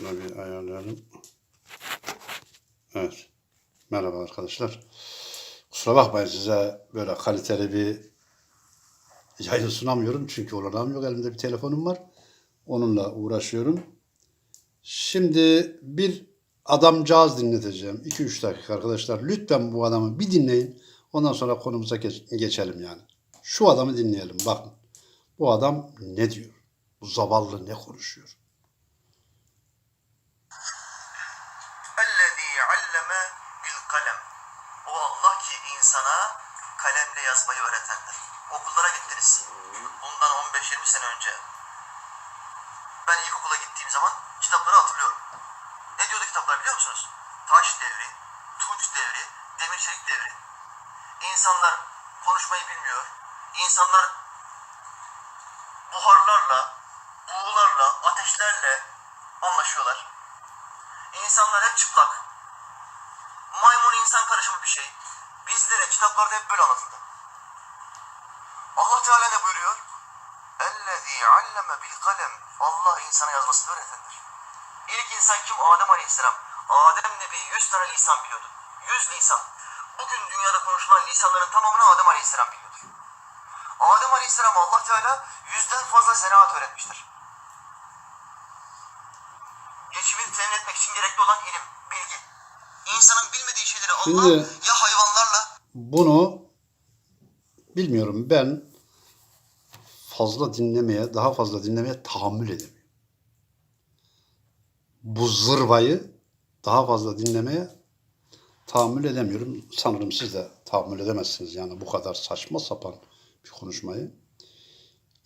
Şuna bir ayarlayalım. Evet. Merhaba arkadaşlar. Kusura bakmayın size böyle kaliteli bir yayın sunamıyorum. Çünkü olanağım yok. Elimde bir telefonum var. Onunla uğraşıyorum. Şimdi bir adamcağız dinleteceğim. 2-3 dakika arkadaşlar. Lütfen bu adamı bir dinleyin. Ondan sonra konumuza geç- geçelim yani. Şu adamı dinleyelim. Bakın. Bu adam ne diyor? Bu zavallı ne konuşuyor? Gittiniz. Bundan 15-20 sene önce. Ben ilkokula gittiğim zaman kitapları hatırlıyorum. Ne diyordu kitaplar biliyor musunuz? Taş devri, tunç devri, demir çelik devri. İnsanlar konuşmayı bilmiyor. İnsanlar buharlarla, buğularla, ateşlerle anlaşıyorlar. İnsanlar hep çıplak. Maymun insan karışımı bir şey. Bizlere kitaplarda hep böyle anlatıldı. Allah Teala ne buyuruyor? Ellezî alleme bil kalem. Allah insana yazmasını öğretendir. İlk insan kim? Adem Aleyhisselam. Adem Nebi 100 tane lisan biliyordu. 100 lisan. Bugün dünyada konuşulan lisanların tamamını Adem Aleyhisselam biliyordur. Adem Aleyhisselam Allah Teala yüzden fazla zanaat öğretmiştir. Geçimini temin etmek için gerekli olan ilim, bilgi. İnsanın bilmediği şeyleri Allah Şimdi- ya hayvanlarla Bunu bilmiyorum ben fazla dinlemeye, daha fazla dinlemeye tahammül edemiyorum. Bu zırvayı daha fazla dinlemeye tahammül edemiyorum. Sanırım siz de tahammül edemezsiniz yani bu kadar saçma sapan bir konuşmayı.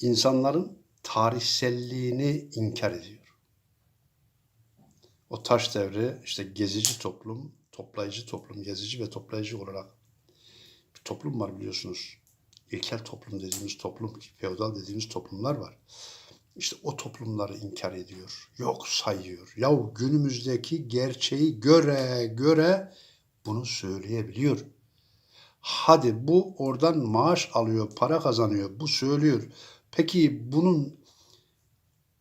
İnsanların tarihselliğini inkar ediyor. O taş devri işte gezici toplum, toplayıcı toplum, gezici ve toplayıcı olarak bir toplum var biliyorsunuz. İlkel toplum dediğimiz toplum, feodal dediğimiz toplumlar var. İşte o toplumları inkar ediyor. Yok sayıyor. Yahu günümüzdeki gerçeği göre göre bunu söyleyebiliyor. Hadi bu oradan maaş alıyor, para kazanıyor, bu söylüyor. Peki bunun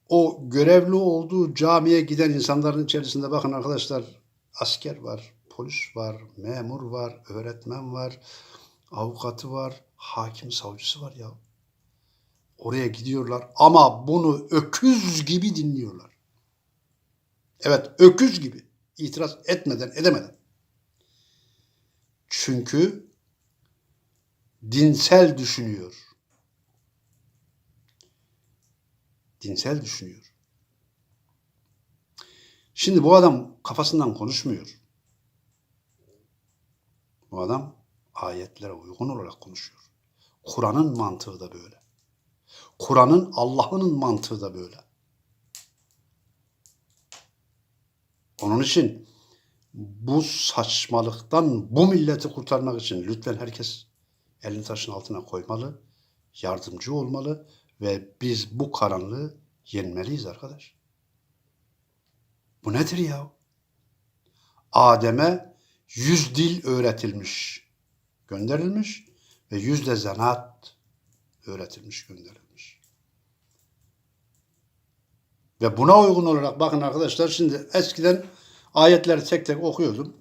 o görevli olduğu camiye giden insanların içerisinde bakın arkadaşlar asker var, polis var, memur var, öğretmen var, avukatı var, hakim savcısı var ya. Oraya gidiyorlar ama bunu öküz gibi dinliyorlar. Evet öküz gibi. İtiraz etmeden edemeden. Çünkü dinsel düşünüyor. Dinsel düşünüyor. Şimdi bu adam kafasından konuşmuyor. Bu adam ayetlere uygun olarak konuşuyor. Kur'an'ın mantığı da böyle. Kur'an'ın Allah'ın mantığı da böyle. Onun için bu saçmalıktan bu milleti kurtarmak için lütfen herkes elini taşın altına koymalı, yardımcı olmalı ve biz bu karanlığı yenmeliyiz arkadaş. Bu nedir ya? Adem'e yüz dil öğretilmiş, gönderilmiş ve yüz de zanaat öğretilmiş, gönderilmiş. Ve buna uygun olarak bakın arkadaşlar şimdi eskiden ayetleri tek tek okuyordum.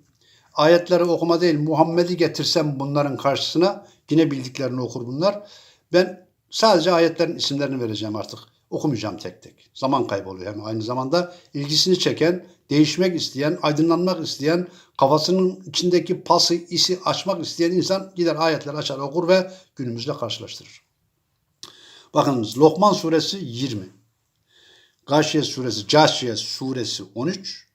Ayetleri okuma değil Muhammed'i getirsem bunların karşısına yine bildiklerini okur bunlar. Ben sadece ayetlerin isimlerini vereceğim artık. Okumayacağım tek tek. Zaman kayboluyor hem aynı zamanda ilgisini çeken, değişmek isteyen, aydınlanmak isteyen, kafasının içindeki pası, isi açmak isteyen insan gider ayetleri açar okur ve günümüzle karşılaştırır. Bakınız Lokman suresi 20. Gâşiye suresi, Câşiye suresi 13.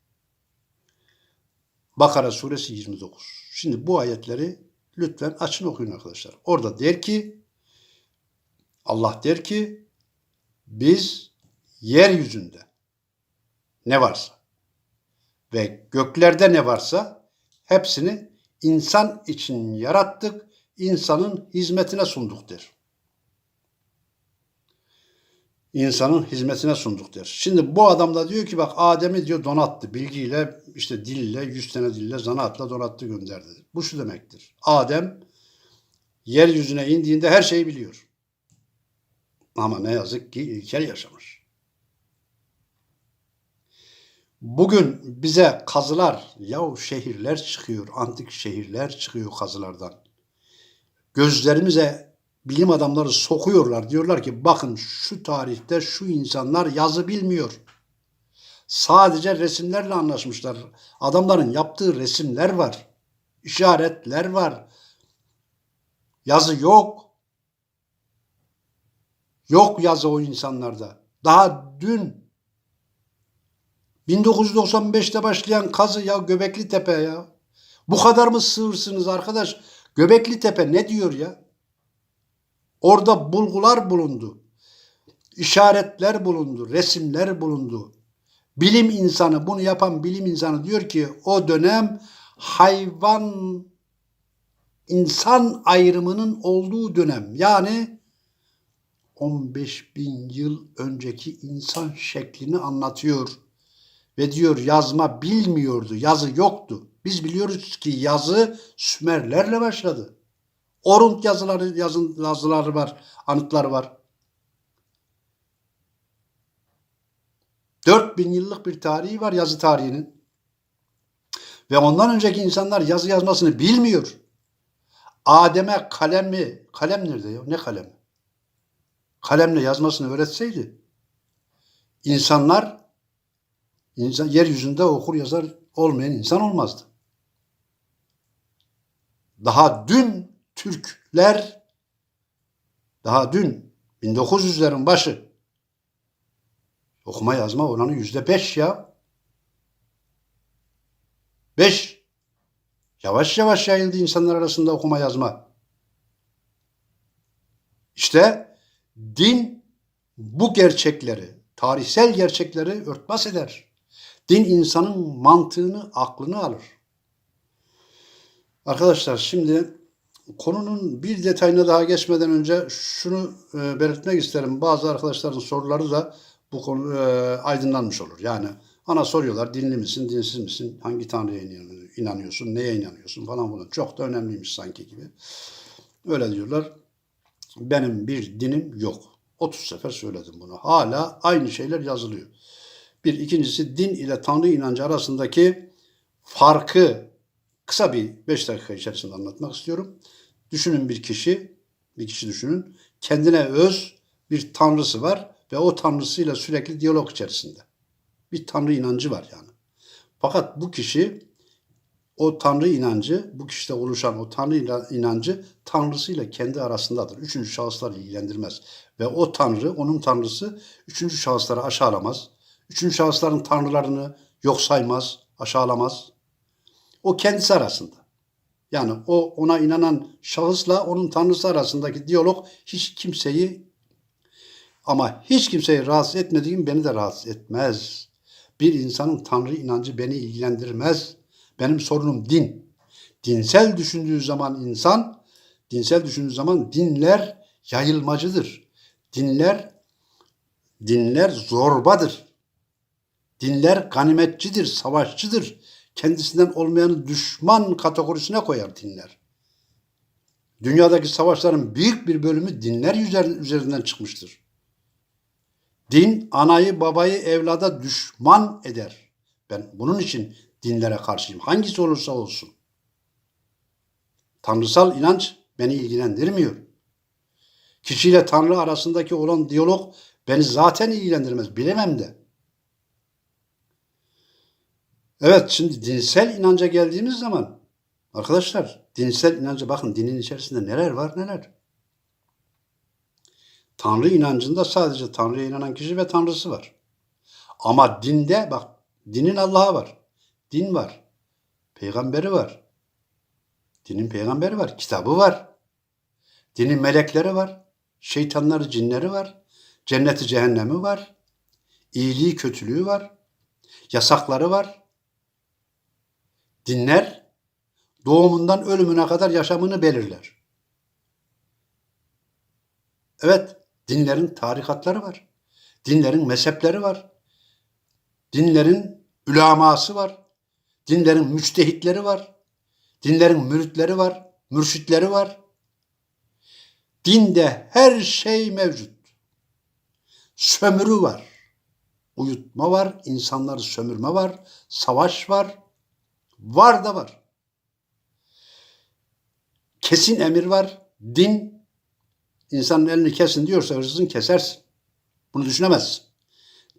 Bakara suresi 29. Şimdi bu ayetleri lütfen açın okuyun arkadaşlar. Orada der ki Allah der ki biz yeryüzünde ne varsa ve göklerde ne varsa hepsini insan için yarattık, insanın hizmetine sunduk der. İnsanın hizmetine sunduk der. Şimdi bu adam da diyor ki bak Adem'i diyor donattı. Bilgiyle, işte dille, yüz tane dille, zanaatla donattı gönderdi. Bu şu demektir. Adem yeryüzüne indiğinde her şeyi biliyor. Ama ne yazık ki ilkel yaşamış. Bugün bize kazılar, yahu şehirler çıkıyor, antik şehirler çıkıyor kazılardan. Gözlerimize bilim adamları sokuyorlar. Diyorlar ki bakın şu tarihte şu insanlar yazı bilmiyor. Sadece resimlerle anlaşmışlar. Adamların yaptığı resimler var. işaretler var. Yazı yok. Yok yazı o insanlarda. Daha dün 1995'te başlayan kazı ya Göbekli Tepe ya. Bu kadar mı sığırsınız arkadaş? Göbekli Tepe ne diyor ya? Orada bulgular bulundu. işaretler bulundu, resimler bulundu. Bilim insanı, bunu yapan bilim insanı diyor ki o dönem hayvan insan ayrımının olduğu dönem. Yani 15 bin yıl önceki insan şeklini anlatıyor. Ve diyor yazma bilmiyordu, yazı yoktu. Biz biliyoruz ki yazı Sümerlerle başladı. Orunt yazıları, yazın, yazıları var, anıtları var. 4000 yıllık bir tarihi var yazı tarihinin. Ve ondan önceki insanlar yazı yazmasını bilmiyor. Adem'e kalemi, kalem nerede ya? Ne kalemi? Kalemle yazmasını öğretseydi insanlar insan yeryüzünde okur yazar olmayan insan olmazdı. Daha dün Türkler daha dün 1900'lerin başı okuma yazma oranı yüzde beş ya. Beş. Yavaş yavaş yayıldı insanlar arasında okuma yazma. İşte din bu gerçekleri, tarihsel gerçekleri örtbas eder. Din insanın mantığını, aklını alır. Arkadaşlar şimdi konunun bir detayına daha geçmeden önce şunu e, belirtmek isterim. Bazı arkadaşların soruları da bu konu e, aydınlanmış olur. Yani ana soruyorlar dinli misin, dinsiz misin, hangi tanrıya inan- inanıyorsun, neye inanıyorsun falan falan. Çok da önemliymiş sanki gibi. Öyle diyorlar. Benim bir dinim yok. 30 sefer söyledim bunu. Hala aynı şeyler yazılıyor. Bir ikincisi din ile Tanrı inancı arasındaki farkı kısa bir 5 dakika içerisinde anlatmak istiyorum. Düşünün bir kişi, bir kişi düşünün. Kendine öz bir tanrısı var ve o tanrısıyla sürekli diyalog içerisinde. Bir tanrı inancı var yani. Fakat bu kişi o tanrı inancı, bu kişide oluşan o tanrı ina- inancı tanrısıyla kendi arasındadır. Üçüncü şahıslar ilgilendirmez. Ve o tanrı, onun tanrısı üçüncü şahısları aşağılamaz. Üçüncü şahısların tanrılarını yok saymaz, aşağılamaz. O kendisi arasında. Yani o ona inanan şahısla onun tanrısı arasındaki diyalog hiç kimseyi ama hiç kimseyi rahatsız etmediğim beni de rahatsız etmez. Bir insanın tanrı inancı beni ilgilendirmez. Benim sorunum din. Dinsel düşündüğü zaman insan, dinsel düşündüğü zaman dinler yayılmacıdır. Dinler dinler zorbadır. Dinler ganimetçidir, savaşçıdır. Kendisinden olmayanı düşman kategorisine koyar dinler. Dünyadaki savaşların büyük bir bölümü dinler üzer- üzerinden çıkmıştır. Din anayı babayı evlada düşman eder. Ben bunun için dinlere karşıyım. Hangisi olursa olsun. Tanrısal inanç beni ilgilendirmiyor. Kişiyle Tanrı arasındaki olan diyalog beni zaten ilgilendirmez. Bilemem de. Evet şimdi dinsel inanca geldiğimiz zaman arkadaşlar dinsel inanca bakın dinin içerisinde neler var neler. Tanrı inancında sadece Tanrı'ya inanan kişi ve Tanrısı var. Ama dinde bak dinin Allah'a var. Din var. Peygamberi var. Dinin peygamberi var. Kitabı var. Dinin melekleri var. Şeytanları, cinleri var. Cenneti, cehennemi var. İyiliği, kötülüğü var. Yasakları var. Dinler doğumundan ölümüne kadar yaşamını belirler. Evet, dinlerin tarikatları var. Dinlerin mezhepleri var. Dinlerin ülaması var. Dinlerin müçtehitleri var. Dinlerin müritleri var. Mürşitleri var. Dinde her şey mevcut. Sömürü var. uyutma var, insanları sömürme var, savaş var. Var da var. Kesin emir var. Din insanın elini kesin diyorsa hırsızın kesersin. Bunu düşünemezsin.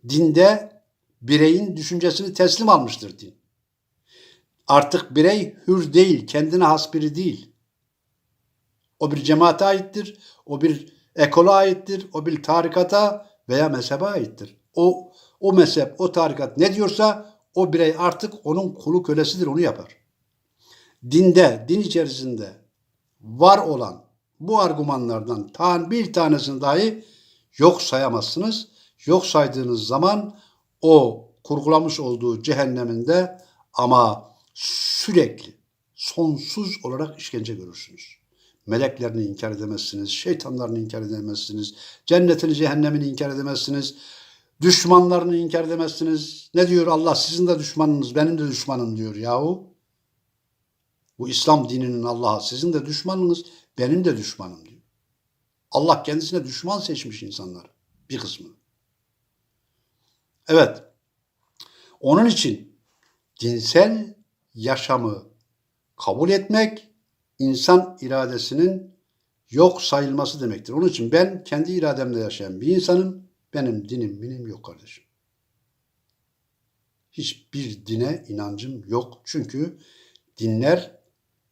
Dinde bireyin düşüncesini teslim almıştır din. Artık birey hür değil, kendine has biri değil. O bir cemaate aittir, o bir ekola aittir, o bir tarikata veya mezhebe aittir. O o mezhep, o tarikat ne diyorsa o birey artık onun kulu kölesidir, onu yapar. Dinde, din içerisinde var olan bu argümanlardan tan bir tanesini dahi yok sayamazsınız. Yok saydığınız zaman o kurgulamış olduğu cehenneminde ama sürekli sonsuz olarak işkence görürsünüz. Meleklerini inkar edemezsiniz, şeytanlarını inkar edemezsiniz, cennetini cehennemini inkar edemezsiniz, düşmanlarını inkar edemezsiniz. Ne diyor Allah? Sizin de düşmanınız, benim de düşmanım diyor yahu. Bu İslam dininin Allah'a sizin de düşmanınız, benim de düşmanım diyor. Allah kendisine düşman seçmiş insanlar bir kısmını. Evet. Onun için dinsel yaşamı kabul etmek insan iradesinin yok sayılması demektir. Onun için ben kendi irademle yaşayan bir insanım. Benim dinim minim yok kardeşim. Hiçbir dine inancım yok. Çünkü dinler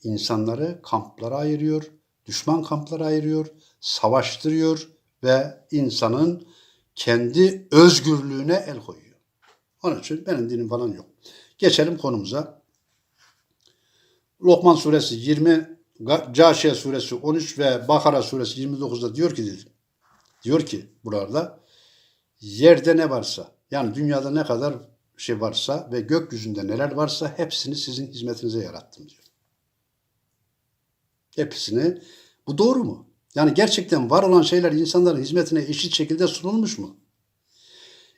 insanları kamplara ayırıyor, düşman kamplara ayırıyor, savaştırıyor ve insanın kendi özgürlüğüne el koyuyor. Onun için benim dinim falan yok. Geçelim konumuza. Lokman suresi 20, Caşiye suresi 13 ve Bakara suresi 29'da diyor ki diyor ki buralarda yerde ne varsa yani dünyada ne kadar şey varsa ve gökyüzünde neler varsa hepsini sizin hizmetinize yarattım diyor. Hepsini. Bu doğru mu? Yani gerçekten var olan şeyler insanların hizmetine eşit şekilde sunulmuş mu?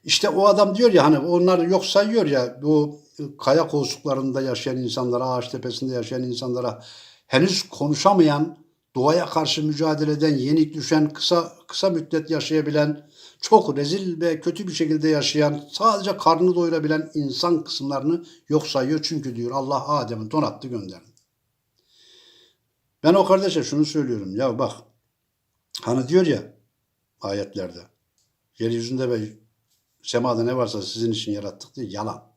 İşte o adam diyor ya hani onları yok sayıyor ya bu kaya kozluklarında yaşayan insanlara, ağaç tepesinde yaşayan insanlara henüz konuşamayan, doğaya karşı mücadele eden, yenik düşen, kısa kısa müddet yaşayabilen, çok rezil ve kötü bir şekilde yaşayan, sadece karnını doyurabilen insan kısımlarını yok sayıyor. Çünkü diyor Allah Adem'i donattı gönderdi. Ben o kardeşe şunu söylüyorum. Ya bak hani diyor ya ayetlerde yeryüzünde ve semada ne varsa sizin için yarattık diye yalan.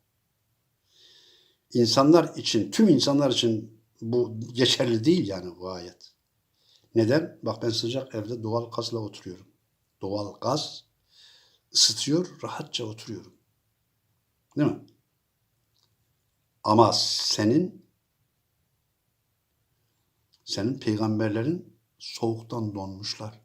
İnsanlar için, tüm insanlar için bu geçerli değil yani bu ayet. Neden? Bak ben sıcak evde doğal gazla oturuyorum. Doğal gaz ısıtıyor, rahatça oturuyorum. Değil mi? Ama senin senin peygamberlerin soğuktan donmuşlar.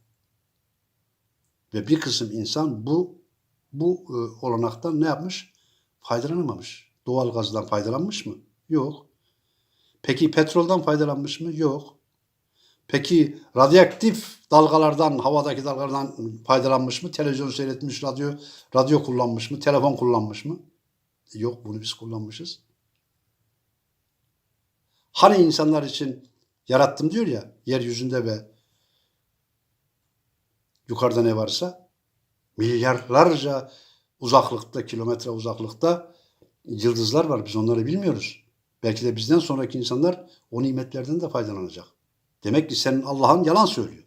Ve bir kısım insan bu bu e, olanaktan ne yapmış? Faydalanamamış. Doğal gazdan faydalanmış mı? Yok. Peki petroldan faydalanmış mı? Yok. Peki radyoaktif dalgalardan, havadaki dalgalardan faydalanmış mı? Televizyon seyretmiş, radyo radyo kullanmış mı? Telefon kullanmış mı? Yok, bunu biz kullanmışız. Hani insanlar için yarattım diyor ya, yeryüzünde ve yukarıda ne varsa milyarlarca uzaklıkta, kilometre uzaklıkta yıldızlar var. Biz onları bilmiyoruz. Belki de bizden sonraki insanlar o nimetlerden de faydalanacak. Demek ki senin Allah'ın yalan söylüyor.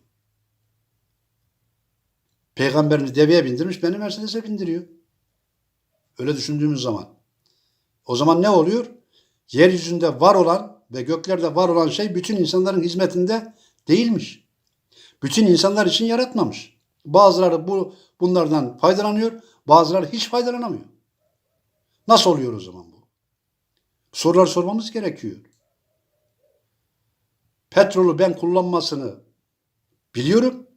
Peygamberini deveye bindirmiş, beni Mercedes'e bindiriyor. Öyle düşündüğümüz zaman. O zaman ne oluyor? Yeryüzünde var olan ve göklerde var olan şey bütün insanların hizmetinde değilmiş. Bütün insanlar için yaratmamış. Bazıları bu bunlardan faydalanıyor, bazıları hiç faydalanamıyor. Nasıl oluyor o zaman bu? Sorular sormamız gerekiyor. Petrolü ben kullanmasını biliyorum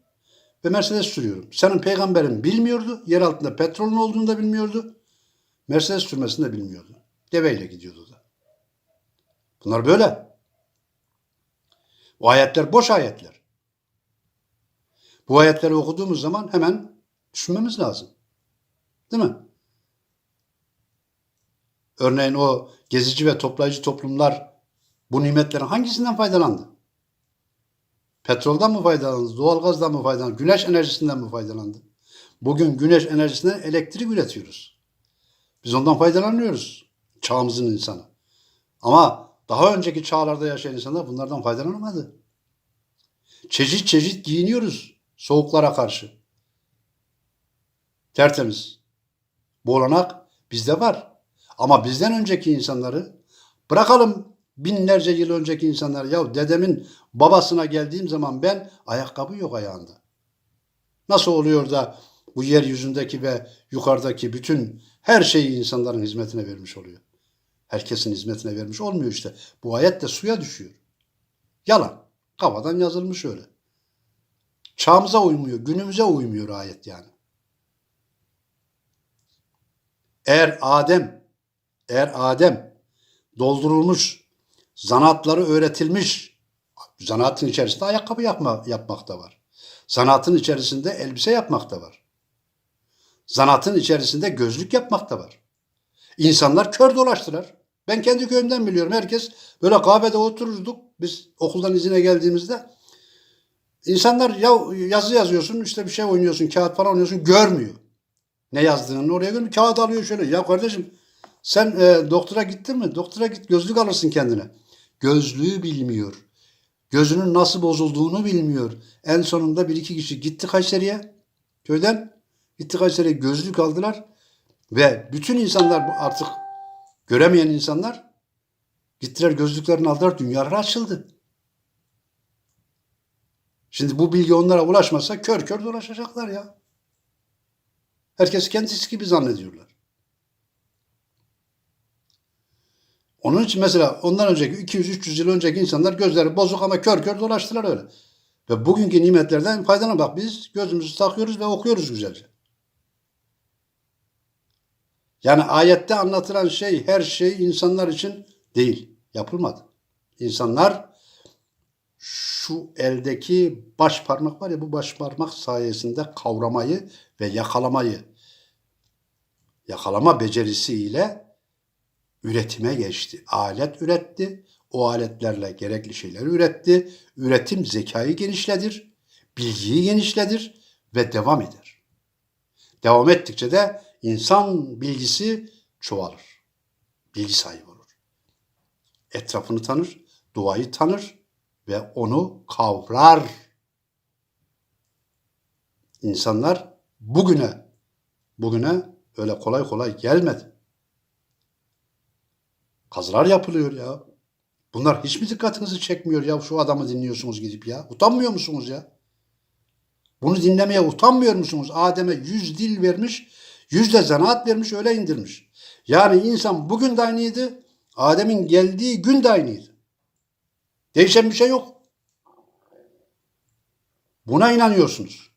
ve Mercedes sürüyorum. Senin peygamberin bilmiyordu. Yer altında petrolün olduğunu da bilmiyordu. Mercedes sürmesini de bilmiyordu. Deveyle gidiyordu da. Bunlar böyle. Bu ayetler boş ayetler. Bu ayetleri okuduğumuz zaman hemen düşünmemiz lazım. Değil mi? Örneğin o gezici ve toplayıcı toplumlar bu nimetlerin hangisinden faydalandı? Petroldan mı faydalandı? Doğalgazdan mı faydalandı? Güneş enerjisinden mi faydalandı? Bugün güneş enerjisinden elektrik üretiyoruz. Biz ondan faydalanıyoruz. Çağımızın insanı. Ama daha önceki çağlarda yaşayan insanlar bunlardan faydalanamadı. Çeşit çeşit giyiniyoruz soğuklara karşı. Tertemiz. Bu olanak bizde var. Ama bizden önceki insanları bırakalım binlerce yıl önceki insanları. Ya dedemin babasına geldiğim zaman ben ayakkabı yok ayağında. Nasıl oluyor da bu yeryüzündeki ve yukarıdaki bütün her şeyi insanların hizmetine vermiş oluyor. Herkesin hizmetine vermiş olmuyor işte. Bu ayet de suya düşüyor. Yalan. Kafadan yazılmış öyle. Çağımıza uymuyor, günümüze uymuyor ayet yani. Eğer Adem, eğer Adem doldurulmuş, zanaatları öğretilmiş, zanaatın içerisinde ayakkabı yapma, yapmak da var. Zanaatın içerisinde elbise yapmak da var. Zanaatın içerisinde gözlük yapmak da var. İnsanlar kör dolaştılar. Ben kendi köyümden biliyorum. Herkes böyle kahvede otururduk. Biz okuldan izine geldiğimizde. İnsanlar ya yazı yazıyorsun işte bir şey oynuyorsun kağıt falan oynuyorsun görmüyor. Ne yazdığını oraya görmüyor. Kağıt alıyor şöyle. Ya kardeşim sen e, doktora gittin mi? Doktora git gözlük alırsın kendine. Gözlüğü bilmiyor. Gözünün nasıl bozulduğunu bilmiyor. En sonunda bir iki kişi gitti Kayseri'ye köyden. Gitti Kayseri'ye gözlük aldılar. Ve bütün insanlar artık göremeyen insanlar gittiler gözlüklerini aldılar. Dünyalar açıldı. Şimdi bu bilgi onlara ulaşmasa kör kör dolaşacaklar ya. Herkes kendisi gibi zannediyorlar. Onun için mesela ondan önceki 200-300 yıl önceki insanlar gözleri bozuk ama kör kör dolaştılar öyle. Ve bugünkü nimetlerden faydalan bak biz gözümüzü takıyoruz ve okuyoruz güzelce. Yani ayette anlatılan şey her şey insanlar için değil. Yapılmadı. İnsanlar şu eldeki baş parmak var ya bu baş parmak sayesinde kavramayı ve yakalamayı yakalama becerisiyle üretime geçti. Alet üretti. O aletlerle gerekli şeyleri üretti. Üretim zekayı genişledir, bilgiyi genişledir ve devam eder. Devam ettikçe de insan bilgisi çoğalır. Bilgi sahibi olur. Etrafını tanır, doğayı tanır ve onu kavrar. İnsanlar bugüne bugüne öyle kolay kolay gelmedi. Kazılar yapılıyor ya. Bunlar hiç mi dikkatinizi çekmiyor ya şu adamı dinliyorsunuz gidip ya? Utanmıyor musunuz ya? Bunu dinlemeye utanmıyor musunuz? Adem'e yüz dil vermiş, yüz de zanaat vermiş, öyle indirmiş. Yani insan bugün de aynıydı, Adem'in geldiği gün de aynıydı. Değişen bir şey yok. Buna inanıyorsunuz.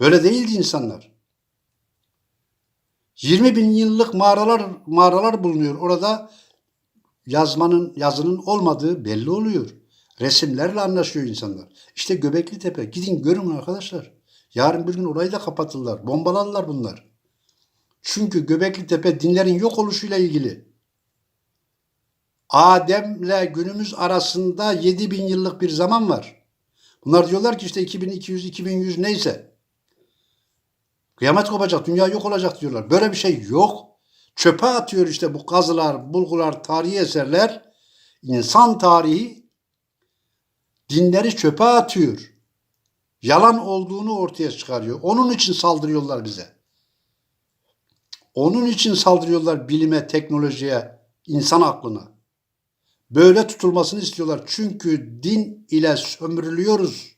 Böyle değildi insanlar. 20 bin yıllık mağaralar mağaralar bulunuyor. Orada yazmanın yazının olmadığı belli oluyor. Resimlerle anlaşıyor insanlar. İşte Göbekli Tepe. Gidin görün arkadaşlar. Yarın bir gün orayı da kapatırlar. Bombalarlar bunlar. Çünkü Göbekli Tepe dinlerin yok oluşuyla ilgili. Adem'le günümüz arasında 7 bin yıllık bir zaman var. Bunlar diyorlar ki işte 2200, 2100 neyse. Kıyamet kopacak, dünya yok olacak diyorlar. Böyle bir şey yok. Çöpe atıyor işte bu kazılar, bulgular, tarihi eserler. İnsan tarihi dinleri çöpe atıyor. Yalan olduğunu ortaya çıkarıyor. Onun için saldırıyorlar bize. Onun için saldırıyorlar bilime, teknolojiye, insan aklına. Böyle tutulmasını istiyorlar. Çünkü din ile sömürülüyoruz.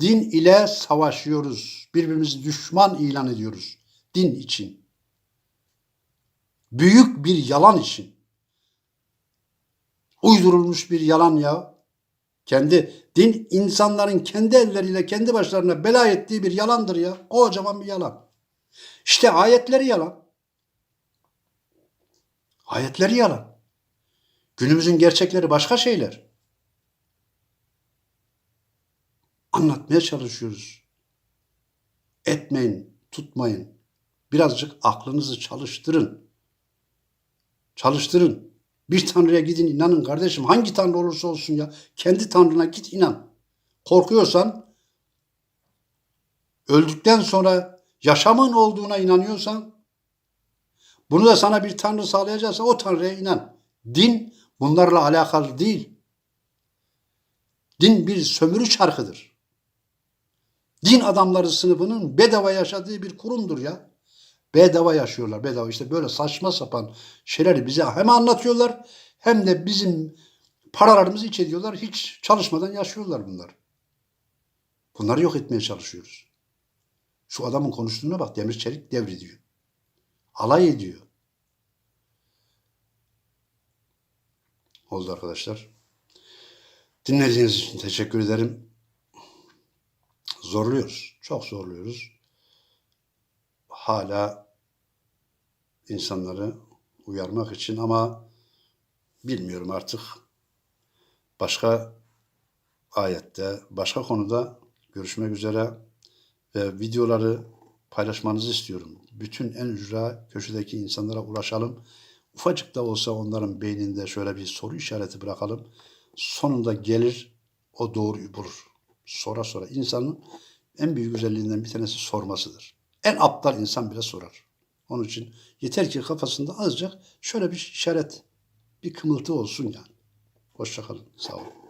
Din ile savaşıyoruz. Birbirimizi düşman ilan ediyoruz. Din için. Büyük bir yalan için. Uydurulmuş bir yalan ya. Kendi din insanların kendi elleriyle kendi başlarına bela ettiği bir yalandır ya. Kocaman bir yalan. İşte ayetleri yalan. Ayetleri yalan. Günümüzün gerçekleri başka şeyler. Anlatmaya çalışıyoruz. Etmeyin, tutmayın. Birazcık aklınızı çalıştırın. Çalıştırın. Bir tanrıya gidin inanın kardeşim. Hangi tanrı olursa olsun ya. Kendi tanrına git inan. Korkuyorsan öldükten sonra yaşamın olduğuna inanıyorsan, bunu da sana bir tanrı sağlayacaksa o tanrıya inan. Din bunlarla alakalı değil. Din bir sömürü çarkıdır. Din adamları sınıfının bedava yaşadığı bir kurumdur ya. Bedava yaşıyorlar. Bedava işte böyle saçma sapan şeyleri bize hem anlatıyorlar hem de bizim paralarımızı iç ediyorlar. Hiç çalışmadan yaşıyorlar bunlar. Bunları yok etmeye çalışıyoruz. Şu adamın konuştuğuna bak demir çelik devri diyor. Alay ediyor. Oldu arkadaşlar. Dinlediğiniz için teşekkür ederim. Zorluyoruz. Çok zorluyoruz. Hala insanları uyarmak için ama bilmiyorum artık başka ayette, başka konuda görüşmek üzere ve videoları paylaşmanızı istiyorum. Bütün en ücra köşedeki insanlara ulaşalım. Ufacık da olsa onların beyninde şöyle bir soru işareti bırakalım. Sonunda gelir o doğruyu bulur. Sora sora. İnsanın en büyük özelliğinden bir tanesi sormasıdır. En aptal insan bile sorar. Onun için yeter ki kafasında azıcık şöyle bir işaret, bir kımıltı olsun yani. Hoşçakalın. Sağ olun.